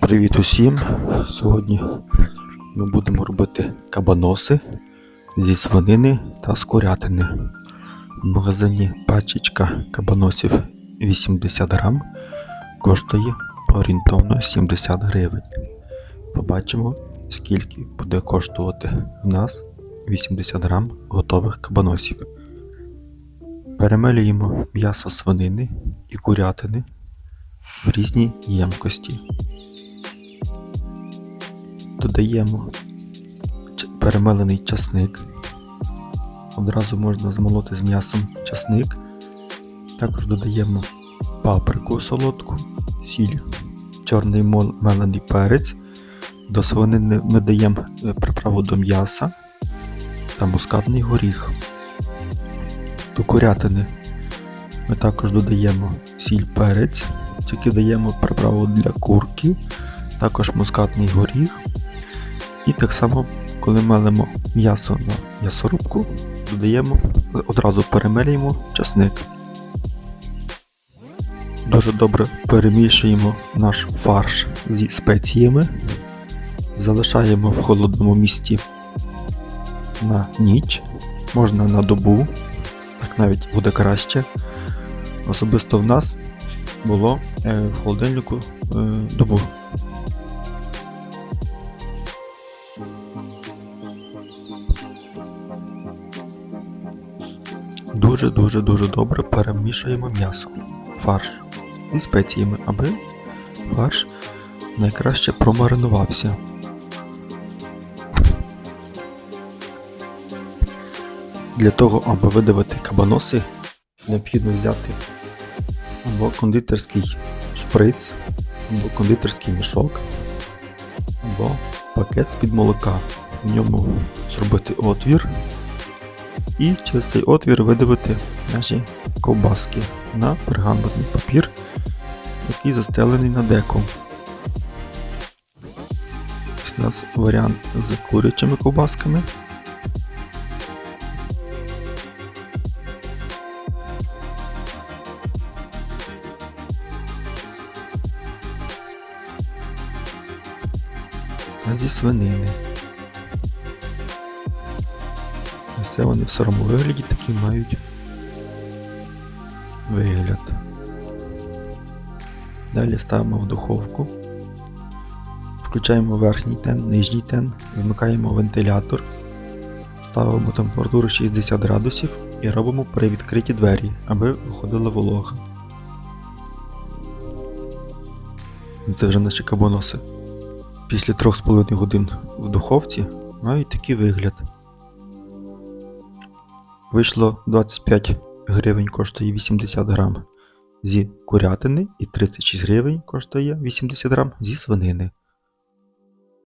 Привіт усім! Сьогодні ми будемо робити кабаноси зі свинини та з курятини. В магазині пачечка кабаносів 80 грам коштує орієнтовно 70 гривень. Побачимо, скільки буде коштувати в нас 80 грам готових кабаносів. Перемелюємо м'ясо свинини і курятини в різній ємкості. Додаємо перемелений часник. Одразу можна змолоти з м'ясом часник. Також додаємо паприку солодку, сіль, чорний мелений перець. До свинини ми даємо е, приправу до м'яса та мускатний горіх. До курятини ми також додаємо сіль перець, тільки даємо приправу для курки, також мускатний горіх. І так само, коли мелимо м'ясо на м'ясорубку, додаємо, одразу перемелюємо часник. Дуже добре перемішуємо наш фарш зі спеціями, залишаємо в холодному місці на ніч, можна на добу, так навіть буде краще. Особисто в нас було е, в холодильнику е, добу. Дуже-дуже дуже добре перемішуємо м'ясо, фарш і спеціями, аби фарш найкраще промаринувався. Для того, аби видавити кабаноси, необхідно взяти або кондитерський шприц, або кондитерський мішок, або пакет з-під молока. В ньому зробити отвір і через цей отвір видавити наші ковбаски на пергаментний папір, який застелений на. Ось у нас варіант з курячими ковбасками. Зі свинини. Це вони в сирому вигляді такі мають вигляд. Далі ставимо в духовку. Включаємо верхній тен, нижній тен, вмикаємо вентилятор, ставимо температуру 60 градусів і робимо привідкриті двері, аби виходила волога. Це вже наші кабаноси. Після 3,5 годин в духовці мають такий вигляд. Вийшло 25 гривень коштує 80 грам зі курятини і 36 гривень коштує 80 грам зі свинини.